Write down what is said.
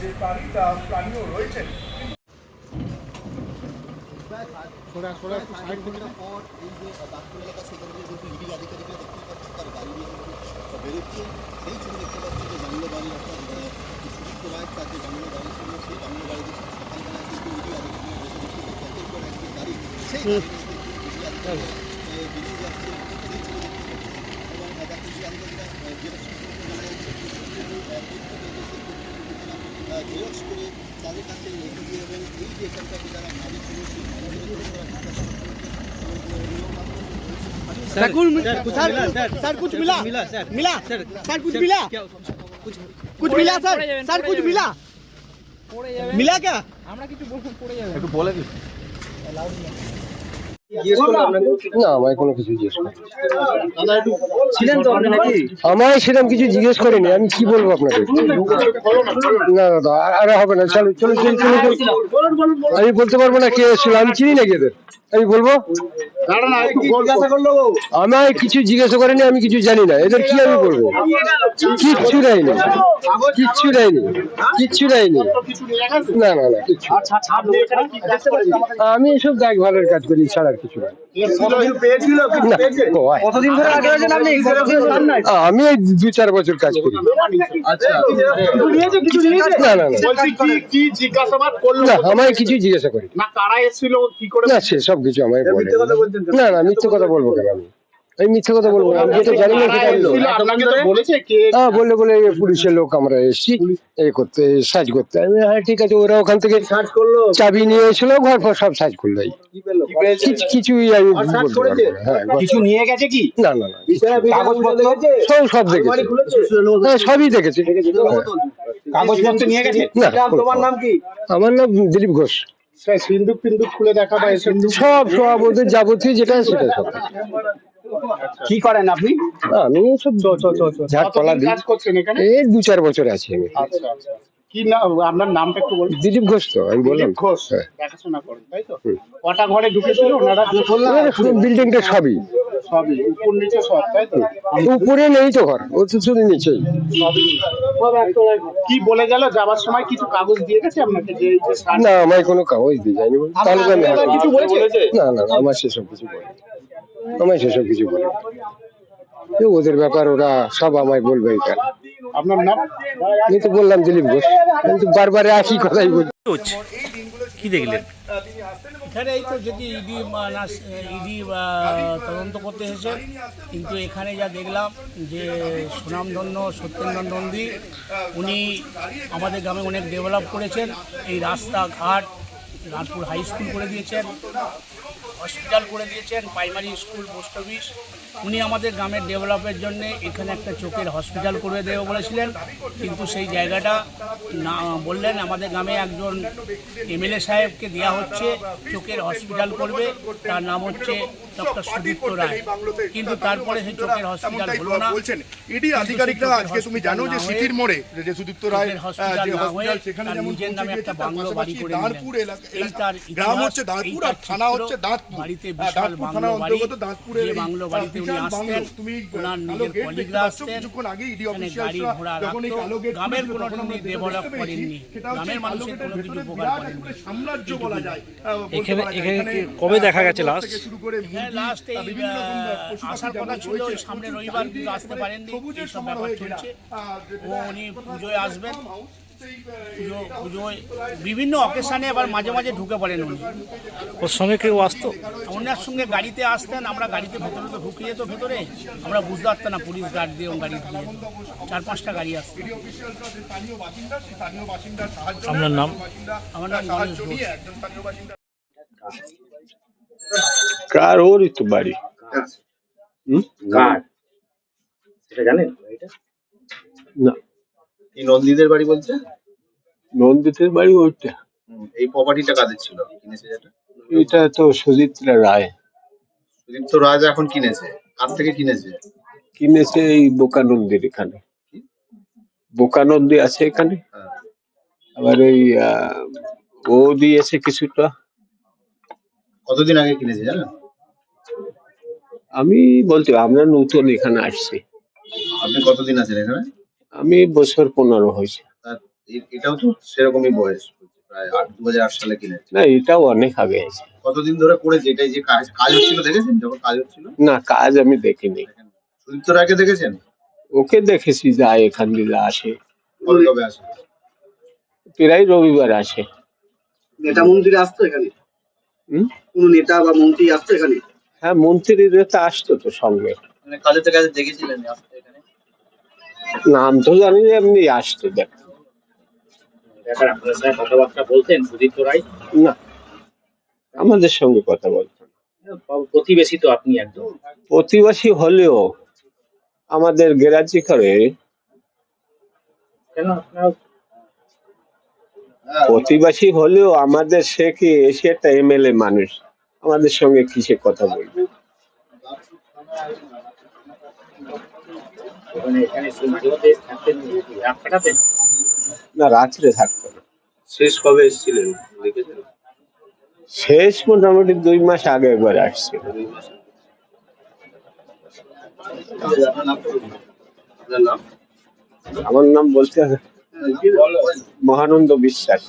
যে প্রাণী প্রাণীও রয়েছেন পর এই যে এলাকা সেখান ইডি আধিকারিকরা দেখতে পাচ্ছি তার গাড়ি নিয়ে বেরোচ্ছে সেই ছবি দেখতে পাচ্ছি যে বাংলো বাড়ি অর্থাৎ আহ, যে রায় তার যে বাংলো বাড়ি ছিল সেই বাংলো বাড়িতে সকালবেলা কিন্তু ইডি আধিকারিকরা বসে বসে একের পর এক গাড়ি সেই ইডি আধিকারিকরা বেরিয়ে যাচ্ছে সেই ছবি দেখতে পাচ্ছি এবং তাকে ইডি আধিকারিকরা আহ, সূত্র জানা যাচ্ছে জেরক্স করে তাদের কাছে রেখে দিয়ে এবং এই যে এখানকার যে যারা মালিক ছিল সেই মালিকের উপরে তারা জিজ্ঞাসাবাদ করেছে सर कुछ सर सर कुछ मिला मिला सर कुछ मिला कुछ मिला सर सर कुछ मिला मिला क्या না আমায় কোনো কিছু জিজ্ঞেস তো আমায় সেরকম কিছু জিজ্ঞেস করেনি আমি কি বলব আপনাকে না দাদা আর- আর হবে না চলো চলো চলো চলো চলো। আমি বলতে পারব না কে এসেছিল আমি চিনি নাকি এদের? আমি বলব? আমায় কিছু জিজ্ঞাসা করেনি আমি কিছু জানি না। এদের কি আমি বলব? কিচ্ছু দেয়নি। কিচ্ছু দেয়নি। কিচ্ছু দেয়নি। না না না আমি এসব দেখ ভালোর কাজ করি ছাড়ার কিছু আমি এই দু চার বছর কাজ করি। না আমায় কিছু জিজ্ঞাসা করি না কারা এসেছিল কি করে? না সে সব কিছু আমায় বলে। না না মিথ্যে কথা বলব কেন আমি? আমি মিথ্যে কথা বলব আমি যেটা জানি না সেটা আমি বলব। এসেছিল, আপনাকে তো বলেছে কে হ্যাঁ বললে বলে পুলিশের লোক আমরা এসেছি এই করতে সাজ করতে। আমি হ্যাঁ ঠিক আছে ওরা ওখান থেকে চাবি নিয়ে এসেছিল ঘর ফর সব সাজ করল। কিছুই আমি বলতে পারব হ্যাঁ কিছু নিয়ে গেছে কি? না না না সব সব দেখেছি। হ্যাঁ সবই দেখেছি। হ্যাঁ। কাগজপত্র নিয়ে গেছে? না তোমার নাম কি? আমার নাম দিলীপ ঘোষ। সিন্ধুক ফিন্দুক খুলে দেখা বা সব সব ওদের যাবতীয় যেটা সেটা সব। কি করেন আপনি? আমি সব ঝাড় তলা দিই কাজ করছেন এখানে? এই দু চার বছর আছে আমি। আচ্ছা আচ্ছা। কি না আপনার নামটা একটু বলুন। দিলীপ ঘোষ তো আমি বললাম। ঘোষ হ্যাঁ। দেখাশোনা করেন তাই তো? কটা ঘরে ঢুকেছিল? ওনারা বিল্ডিংটা সবই। সবই উপর নিচে সব তাই তো? উপরে নেই তো ঘর ও তো শুধু নিচেই। কি বলে গেল? যাবার সময় কিছু কাগজ দিয়ে গেছে আপনাকে? যে না আমায় কোনো কাগজ দিয়ে যায়নি। তাহলে। কিছু বলেছে। না না, আমার সেসব কিছু বলে। আমায় সেসব কিছু বলে ওদের ব্যাপার ওরা সব আমায় বলবে কেন আপনার নাম? আমি তো বললাম দিলীপ ঘোষ। কিন্তু বারবার একই কথাই বলছি। কি দেখলেন? এখানে এই তো যদি ইডি ইডি তদন্ত করতে এসেছে কিন্তু এখানে যা দেখলাম যে সুনামধন্য সত্যেন্দ্র নন্দী উনি আমাদের গ্রামে অনেক ডেভেলপ করেছেন এই রাস্তাঘাট রানপুর হাই স্কুল করে দিয়েছেন। হসপিটাল করে দিয়েছেন প্রাইমারি স্কুল পোস্ট অফিস। উনি আমাদের গ্রামের ডেভেলপের জন্য এখানে একটা চোখের হসপিটাল করে দেবে বলেছিলেন। কিন্তু সেই জায়গাটা না বললেন আমাদের গ্রামে একজন এমএলএ সাহেবকে দেওয়া হচ্ছে চোখের হসপিটাল করবে। তার নাম হচ্ছে ডক্টর সুদীপ্ত রায়। কিন্তু তারপরে সেই চোখের হসপিটাল হলো না। বলছেন ইডি আধিকারিকরা আজকে তুমি জানো যে সিটির মোড়ে যে সুদীপ্ত রায় হসপিটাল না হয়ে সেখানে যেমন নিজের নামে একটা বাংলো বাড়ি করে এই তার গ্রাম হচ্ছে আর থানা হচ্ছে দাঁতপুর বাড়িতে হ্যাঁ, বিশাল বাংলো থানার বাড়ি, যে বাংলো বাড়িতে উনি আসতেন, তুমি ওনার নিজের কলিগরা আসতেন, এখানে গাড়ি ঘোড়া রাখতো। গ্রামের কোনো উনি দেখতে করেননি। গ্রামের মানুষের কোনো কিছু উপকার করেননি। সাম্রাজ্য বলা যায় এখানে- এখানে এখানে, কবে দেখা গেছে করে হ্যাঁ লাস্ট এই আসার কথা ছিল ওই সামনে রবিবার কিন্তু আসতে পারেননি সবুজের এইসব সমারোহে ব্যাপার চলছে ও উনি পুজোয় আসবেন পুজো পুজোয় বিভিন্ন অকেশানে আবার মাঝে মাঝে ঢুকে পড়েন উনি। ওর সঙ্গে কেউ আসতো? ওনার সঙ্গে গাড়িতে আসতেন আমরা গাড়িতে ভেতরে তো ঢুকে যেত ভেতরে আমরা বুঝতে পারতাম না পুলিশ গার্ড দিয়ে গাড়ি দিয়ে। চার পাঁচটা গাড়ি আসতো। আপনার নাম? আমার নাম কার ওরই তো বাড়ি? হুম? কার? সেটা জানেন? এটা না। এই নন্দীদের বাড়ি বলছে নন্দিতের বাড়ি ওইটা। এই প্রপার্টিটা কাদের ছিল? কিনেছে যেটা? এটা তো সুচিত্রা রায়। সুদীপ্ত রাজ এখন কিনেছে। কার থেকে কিনেছে? কিনেছে এই বোকানন্দির এখানে। বোকানন্দি আছে এখানে। হ্যাঁ। আবার ওই আহ, ও দিয়েছে কিছুটা। কতদিন আগে কিনেছে জানেন আমি বলতে আমরা নতুন এখানে আসছি। আপনি কতদিন আছেন এখানে? আমি বছর পনেরো হয়েছে। এটাও তো সেরকমই বয়স প্রায় আট দু হাজার আট সালে কিনেছে। না এটাও অনেক আগে আছে কতদিন ধরে করেছে এটাই যে কাজ কাজ হচ্ছিল দেখেছেন? যখন কাজ হচ্ছিল? না কাজ আমি দেখিনি। দেখেছেন? ওকে দেখেছি যায় এখান দিয়ে আসে। কবে কবে আসে? প্রায় রবিবার আসে। নেতা মন্ত্রী আসতো এখানে? হুম? কোন নেতা বা মন্ত্রী আসতো এখানে? হ্যাঁ মন্ত্রীরা তো আসতো তো সঙ্গে। মানে কাজে তো কাজে দেখেছিলেন আসতো। নাম তো জানি না, এমনি আসতো দেখ। ব্যাপার আপনার সাথে কথাবার্তা বলতেন সুদীপ্ত রায়? না আমাদের সঙ্গে কথা বলতো প্রতিবেশী তো আপনি একদম। প্রতিবাসী হলেও আমাদের গ্রাজি করে। কেন আপনার প্রতিবাসী হলেও আমাদের সে কি এসে একটা এমএলএ মানুষ? আমাদের সঙ্গে কিসে কথা বলবে? মানে থাকতেন না রাত্রে থাকতো। না শেষ কবে এসেছিলেন? শেষ মোটামুটি দুই মাস আগে একবার আসছে আমার নাম বলতে হবে মহানন্দ বিশ্বাস।